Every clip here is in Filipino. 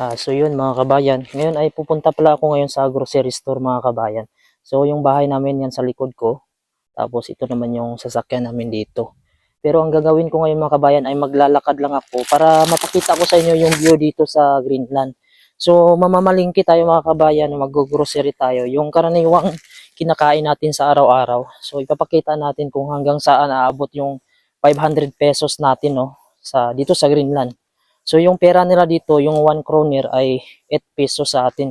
Ah, so yun mga kabayan, ngayon ay pupunta pala ako ngayon sa grocery store mga kabayan. So yung bahay namin yan sa likod ko, tapos ito naman yung sasakyan namin dito. Pero ang gagawin ko ngayon mga kabayan ay maglalakad lang ako para mapakita ko sa inyo yung view dito sa Greenland. So mamamalingki tayo mga kabayan, mag-grocery tayo. Yung karaniwang kinakain natin sa araw-araw. So ipapakita natin kung hanggang saan aabot yung 500 pesos natin no sa dito sa Greenland. So yung pera nila dito, yung 1 kroner ay 8 pesos sa atin.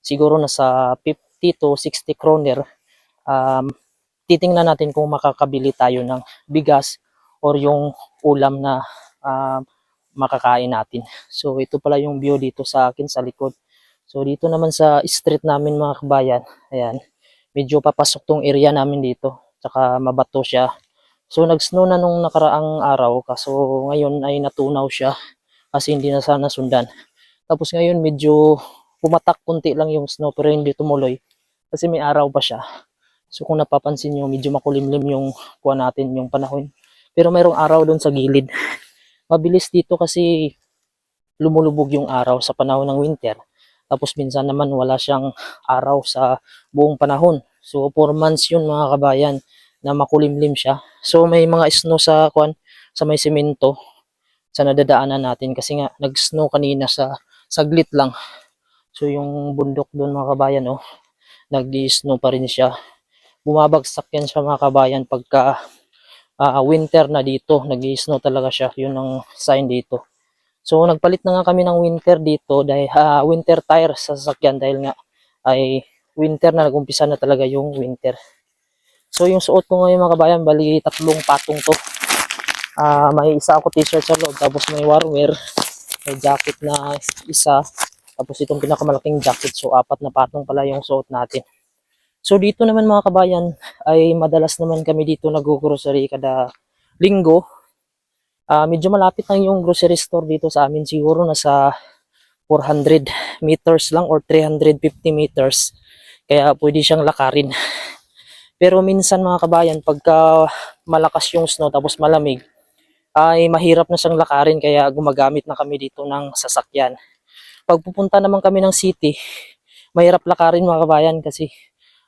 Siguro nasa 50 to 60 kroner. Um, titingnan natin kung makakabili tayo ng bigas or yung ulam na um, makakain natin. So ito pala yung view dito sa akin sa likod. So dito naman sa street namin mga kabayan, ayan, medyo papasok tong area namin dito. Tsaka mabato siya. So nag-snow na nung nakaraang araw kaso ngayon ay natunaw siya kasi hindi na sana sundan. Tapos ngayon medyo pumatak kunti lang yung snow pero hindi tumuloy kasi may araw pa siya. So kung napapansin nyo, medyo makulimlim yung kuha natin yung panahon. Pero mayroong araw doon sa gilid. Mabilis dito kasi lumulubog yung araw sa panahon ng winter. Tapos minsan naman wala siyang araw sa buong panahon. So 4 months yun mga kabayan na makulimlim siya. So may mga snow sa kuan sa may semento sa nadadaanan natin kasi nga nag-snow kanina sa saglit lang. So yung bundok doon mga kabayan oh, nag-snow pa rin siya. Bumabagsak yan siya mga kabayan pagka ah, winter na dito, nag-snow talaga siya. Yun ang sign dito. So nagpalit na nga kami ng winter dito dahil ah, winter tire sa sasakyan dahil nga ay winter na nag-umpisa na talaga yung winter. So yung suot ko ngayon mga kabayan, bali tatlong patong to. Ah, may isa ako t-shirt sa loob, tapos may warwear, may jacket na isa, tapos itong pinakamalaking jacket, so apat na patong pala yung suot natin. So dito naman mga kabayan, ay madalas naman kami dito nag-grocery kada linggo. Ah, medyo malapit lang yung grocery store dito sa amin, siguro nasa 400 meters lang or 350 meters. Kaya pwede siyang lakarin. Pero minsan mga kabayan, pagka malakas yung snow tapos malamig, ay mahirap na siyang lakarin kaya gumagamit na kami dito ng sasakyan. Pag pupunta naman kami ng city, mahirap lakarin mga kabayan kasi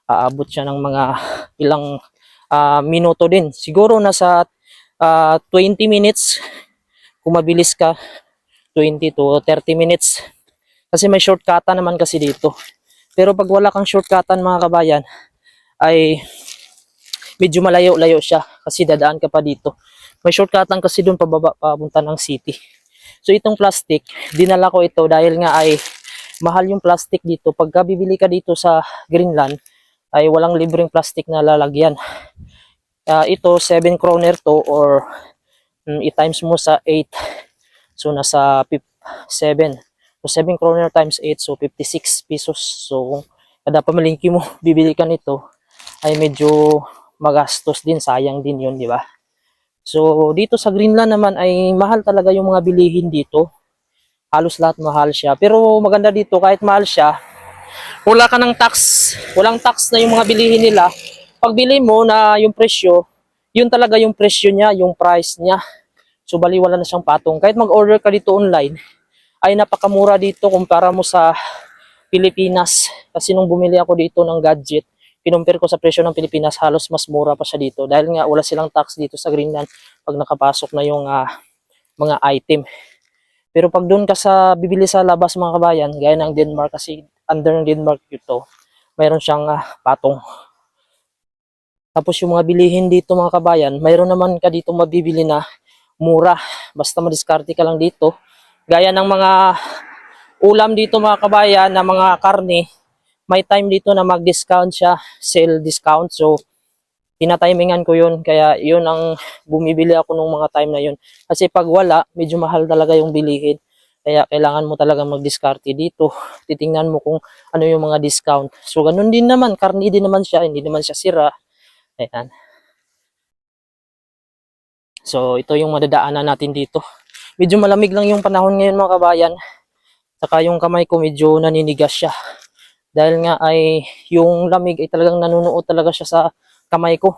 aabot siya ng mga ilang ah, minuto din. Siguro nasa ah, 20 minutes kung mabilis ka 20 to 30 minutes kasi may shortcutan naman kasi dito. Pero pag wala kang shortcutan mga kabayan ay medyo malayo-layo siya kasi dadaan ka pa dito. May shortcutan kasi doon pababa papunta ng city. So itong plastic, dinala ko ito dahil nga ay mahal yung plastic dito. Pagka bibili ka dito sa Greenland, ay walang libreng plastic na lalagyan. Ah, ito, 7 kroner to or mm, i-times mo sa 8. So nasa 7. So 7 kroner times 8, so 56 pesos. So kada pamalingki mo, bibili ka nito, ay medyo magastos din, sayang din yun, di ba? So, dito sa Greenland naman ay mahal talaga yung mga bilihin dito. Halos lahat mahal siya. Pero maganda dito, kahit mahal siya, wala ka ng tax, walang tax na yung mga bilihin nila. Pag bili mo na yung presyo, yun talaga yung presyo niya, yung price niya. So, bali wala na siyang patong. Kahit mag-order ka dito online, ay napakamura dito kumpara mo sa Pilipinas. Kasi nung bumili ako dito ng gadget, kinumpir ko sa presyo ng Pilipinas, halos mas mura pa siya dito. Dahil nga wala silang tax dito sa Greenland pag nakapasok na yung ah, mga item. Pero pag doon ka sa bibili sa labas mga kabayan, gaya ng Denmark kasi under ng Denmark ito, mayroon siyang ah, patong. Tapos yung mga bilihin dito mga kabayan, mayroon naman ka dito mabibili na mura. Basta madiskarte ka lang dito. Gaya ng mga ulam dito mga kabayan na mga karne, may time dito na mag-discount siya, sale discount. So, tinatimingan ko yun. Kaya yun ang bumibili ako nung mga time na yun. Kasi pag wala, medyo mahal talaga yung bilihin. Kaya kailangan mo talaga mag-discarte dito. Titingnan mo kung ano yung mga discount. So, ganun din naman. Karni din naman siya. Hindi naman siya sira. Ayan. So, ito yung madadaanan natin dito. Medyo malamig lang yung panahon ngayon mga kabayan. Saka yung kamay ko medyo naninigas siya. Dahil nga ay yung lamig ay talagang nanunuot talaga siya sa kamay ko.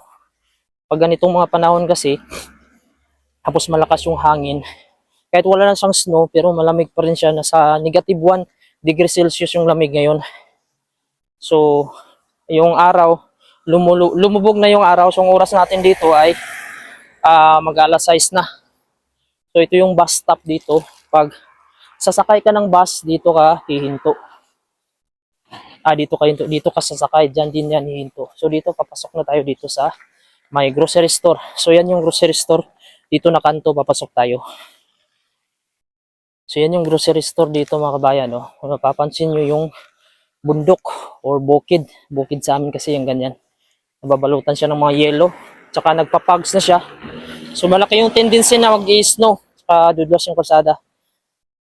Pag ganitong mga panahon kasi, tapos malakas yung hangin, kahit wala na siyang snow, pero malamig pa rin siya. Nasa negative 1 degree Celsius yung lamig ngayon. So, yung araw, lumulu- lumubog na yung araw. So, ang oras natin dito ay ah mag alas 6 na. So, ito yung bus stop dito. Pag sasakay ka ng bus, dito ka hihinto. Ah, dito ka hinto. Dito ka sasakay. Diyan din yan hihinto. So, dito papasok na tayo dito sa may grocery store. So, yan yung grocery store. Dito na kanto, papasok tayo. So, yan yung grocery store dito mga kabayan. No? Kung napapansin nyo yung bundok or bukid. Bukid sa amin kasi yung ganyan. Nababalutan siya ng mga yellow. Tsaka nagpapags na siya. So, malaki yung tendency na mag-i-snow. Tsaka dudlos yung kalsada.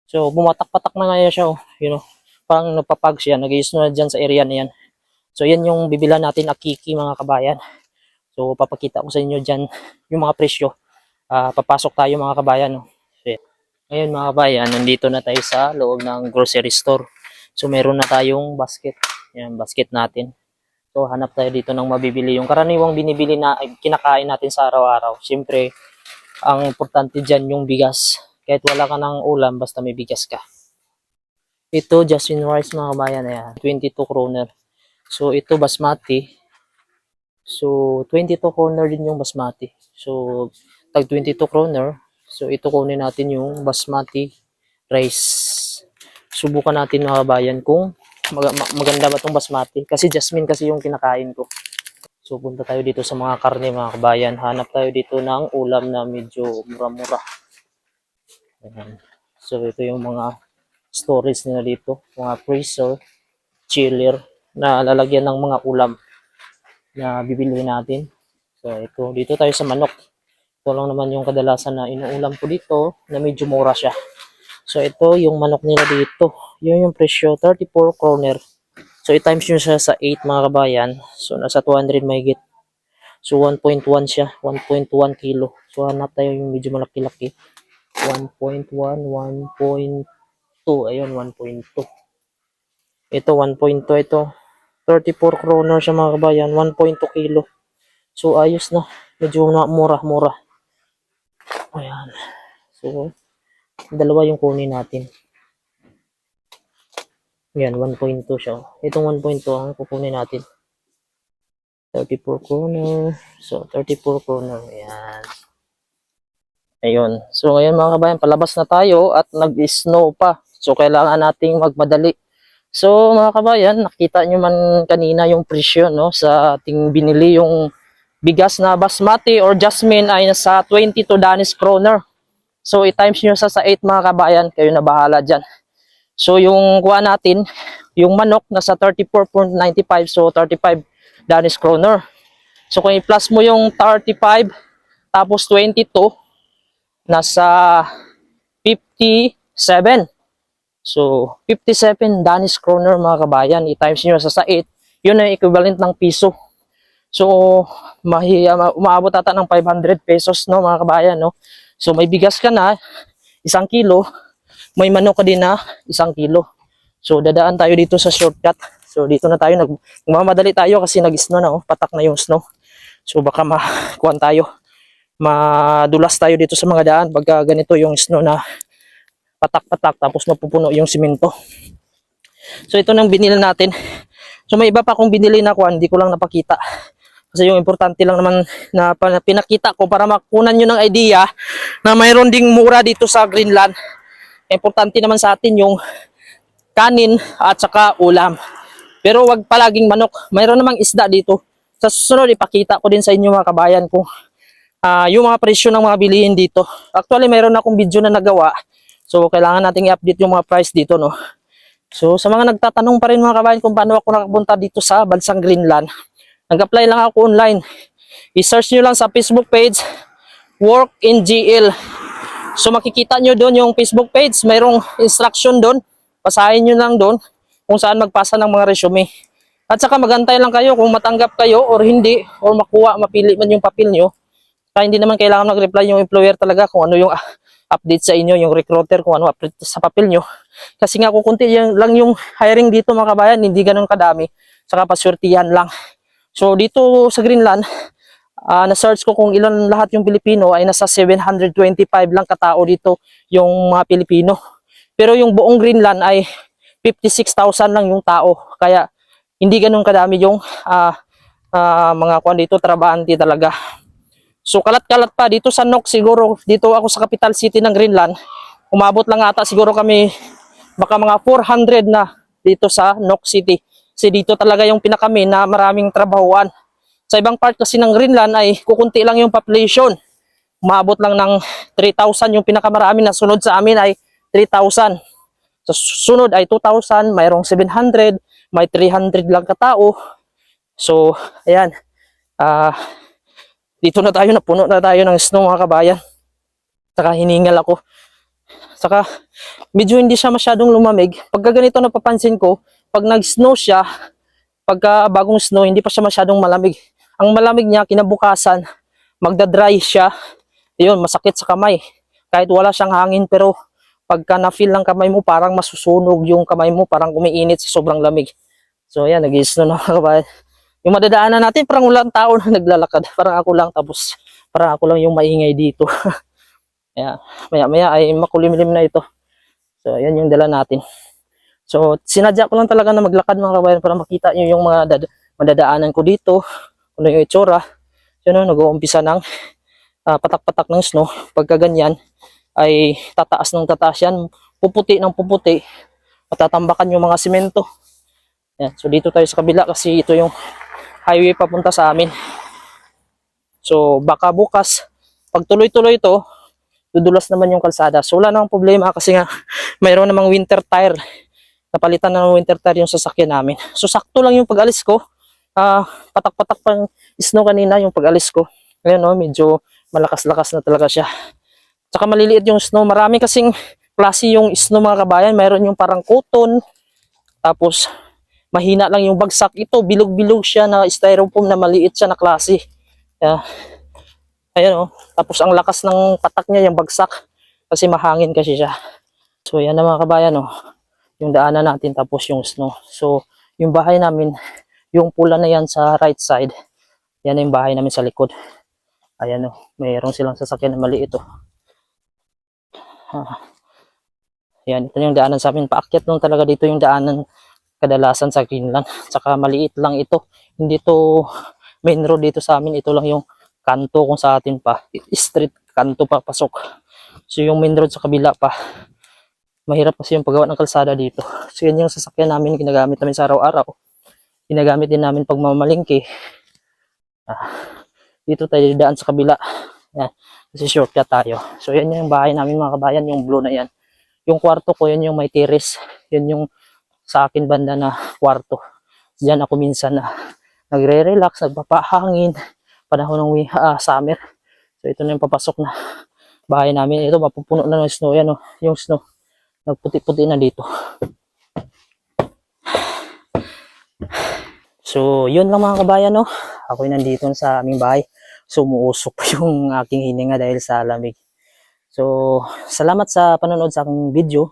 So, bumatak-patak na ngayon siya. Oh. You know, parang nagpapags siya. Nag-i-snow na dyan sa area na yan. So, yan yung bibila natin akiki mga kabayan. So, papakita ko sa inyo dyan yung mga presyo. Ah, papasok tayo mga kabayan. No? So. Ngayon mga kabayan, nandito na tayo sa loob ng grocery store. So, meron na tayong basket. Yan, basket natin. So, hanap tayo dito ng mabibili. Yung karaniwang binibili na kinakain natin sa araw-araw. Siyempre, ang importante dyan yung bigas. Kahit wala ka ng ulam, basta may bigas ka. Ito, Jasmine Rice mga kabayan. Ayan, 22 kroner. So, ito basmati. So, 22 kroner din yung basmati. So, tag 22 kroner. So, ito kunin natin yung basmati rice. Subukan natin mga kabayan kung mag- ma- maganda ba itong basmati. Kasi jasmine kasi yung kinakain ko. So, punta tayo dito sa mga karne mga kabayan. Hanap tayo dito ng ulam na medyo mura-mura. So, ito yung mga storage nila dito. Mga freezer, chiller na lalagyan ng mga ulam na bibili natin. So, ito. Dito tayo sa manok. Ito lang naman yung kadalasan na inuulam ko dito na medyo mura siya. So, ito yung manok nila dito. Yun yung presyo, 34 kroner. So, i-times nyo siya sa 8 mga kabayan. So, nasa 200 mahigit. So, 1.1 siya. 1.1 kilo. So, hanap tayo yung medyo malaki-laki. 1.1, 1.2. Ayun, 1.2. Ito, 1.2 ito. 34 kroner siya mga kabayan. 1.2 kilo. So, ayos na. Medyo mura-mura. Ayan. So, dalawa yung kunin natin. Yan, 1.2 siya. Itong 1.2 ang kukunin natin. 34 kroner. So, 34 kroner. Ayan. Ayun. So, ngayon mga kabayan, palabas na tayo at nag-snow pa. So, kailangan nating magmadali. So, mga kabayan, nakita nyo man kanina yung presyo, no? Sa ating binili yung bigas na basmati or jasmine ay nasa 22 Danish kroner. So, i-times nyo sa sa 8 mga kabayan, kayo na bahala dyan. So, yung kuha natin, yung manok nasa 34.95, so 35 Danish kroner. So, kung i-plus mo yung 35, tapos 22, nasa 57. So, 57 Danish kroner mga kabayan, i-times nyo sa sa 8, yun ang equivalent ng piso. So, mahi, ma- umaabot ata ng 500 pesos, no, mga kabayan, no. So, may bigas ka na, isang kilo, may manok ka din na isang kilo. So, dadaan tayo dito sa shortcut. So, dito na tayo, nag, tayo kasi nag-snow na, oh, patak na yung snow. So, baka makuhan tayo, madulas tayo dito sa mga daan pagka ganito yung snow na patak-patak tapos mapupuno yung simento. So, ito nang binili natin. So, may iba pa akong binili na kuhan, hindi ko lang napakita. Kasi yung importante lang naman na pinakita ko para makunan nyo ng idea na mayroon ding mura dito sa Greenland. Importante naman sa atin yung kanin at saka ulam. Pero wag palaging manok. Mayroon namang isda dito. Sa susunod, ipakita ko din sa inyo mga kabayan kung ah, yung mga presyo ng mga bilihin dito. Actually, mayroon akong video na nagawa. So, kailangan nating i-update yung mga price dito, no? So, sa mga nagtatanong pa rin mga kabayan kung paano ako nakapunta dito sa bansang Greenland, nag-apply lang ako online. I-search nyo lang sa Facebook page, Work in GL. So makikita nyo doon yung Facebook page, mayroong instruction doon. Basahin nyo lang doon kung saan magpasa ng mga resume. At saka magantay lang kayo kung matanggap kayo or hindi, or makuha, mapili man yung papel nyo. Kaya hindi naman kailangan mag-reply yung employer talaga kung ano yung ah, update sa inyo, yung recruiter kung ano update sa papel nyo. Kasi nga kukunti yung, lang yung hiring dito mga kabayan, hindi ganun kadami. Saka paswertihan lang. So dito sa Greenland, ah, na-search ko kung ilan lahat yung Pilipino ay nasa 725 lang katao dito yung mga Pilipino. Pero yung buong Greenland ay 56,000 lang yung tao. Kaya hindi ganun kadami yung ah, ah, mga kwan dito, trabahante talaga. So kalat-kalat pa dito sa Nok siguro, dito ako sa capital city ng Greenland. Umabot lang ata siguro kami baka mga 400 na dito sa Nok City. Kasi dito talaga yung pinakami na maraming trabahuan. Sa ibang part kasi ng Greenland ay kukunti lang yung population. Umabot lang ng 3,000 yung pinakamarami na sunod sa amin ay 3,000. Sa sunod ay 2,000, mayroong 700, may 300 lang katao. So, ayan. Ah, dito na tayo, napuno na tayo ng snow mga kabayan. Saka hiningal ako. Saka medyo hindi siya masyadong lumamig. Pagka ganito napapansin ko, pag nag-snow siya, pagka bagong snow, hindi pa siya masyadong malamig. Ang malamig niya, kinabukasan, magda-dry siya. Yun, masakit sa kamay. Kahit wala siyang hangin, pero pagka na-feel ng kamay mo, parang masusunog yung kamay mo, parang umiinit sa sobrang lamig. So, ayan, nag-snow na mga kabayan. Yung madadaanan natin, parang walang tao na naglalakad. Parang ako lang, tapos parang ako lang yung maingay dito. Kaya, maya-maya ay makulimlim na ito. So, ayan yung dala natin. So, sinadya ko lang talaga na maglakad mga kabayan para makita nyo yung mga dad- madadaanan ko dito. Ano yung itsura. Yun o, nag-uumpisa ng ah, patak-patak ng snow. Pagka ganyan, ay tataas ng tataas yan. Puputi ng puputi. Matatambakan yung mga simento. Yan. So, dito tayo sa kabila kasi ito yung highway papunta sa amin. So, baka bukas, pag tuloy-tuloy ito, dudulas naman yung kalsada. So, wala namang problema kasi nga, mayroon namang winter tire. Napalitan na ng winter tire yung sasakyan namin. So, sakto lang yung pag-alis ko. Ah, patak-patak pang snow kanina yung pag-alis ko. Ngayon, no, medyo malakas-lakas na talaga siya. Tsaka maliliit yung snow. Marami kasing klase yung snow mga kabayan. Mayroon yung parang cotton. Tapos, mahina lang yung bagsak. Ito, bilog-bilog siya na styrofoam na maliit siya na klase. Yeah. Ayan oh. Tapos ang lakas ng patak niya, yung bagsak. Kasi mahangin kasi siya. So yan na mga kabayan oh. Yung daanan natin tapos yung snow. So yung bahay namin, yung pula na yan sa right side. Yan yung bahay namin sa likod. Ayan oh. Mayroon silang sasakyan na maliit oh. Ah. Yan, ito yung daanan sa amin. Paakyat nung talaga dito yung daanan kadalasan sa Greenland. Tsaka maliit lang ito. Hindi to main road dito sa amin. Ito lang yung kanto kung sa atin pa. Street kanto pa pasok. So yung main road sa kabila pa. Mahirap kasi yung paggawa ng kalsada dito. So yan yung sasakyan namin, ginagamit namin sa araw-araw. Ginagamit din namin pag mamalingki. Ah, dito tayo daan sa kabila. Yan. Kasi shortcut tayo. So yan yung bahay namin mga kabayan, yung blue na yan. Yung kwarto ko, yun yung may terrace. Yun yung sa akin banda na kwarto. Diyan ako minsan na nagre-relax, nagpapahangin, panahon ng ah, summer. So ito na yung papasok na bahay namin. Ito mapupuno na ng snow yan oh, yung snow. Nagputi-puti na dito. So, yun lang mga kabayan, no? Ako'y nandito sa aming bahay. Sumuusok pa yung aking hininga dahil sa lamig. So, salamat sa panonood sa aking video.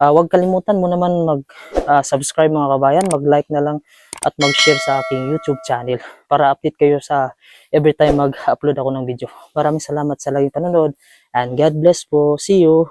Ah, huwag kalimutan mo naman mag-subscribe mga kabayan, mag-like na lang at mag-share sa aking YouTube channel para update kayo sa every time mag-upload ako ng video. Maraming salamat sa laging panonood and God bless po. See you!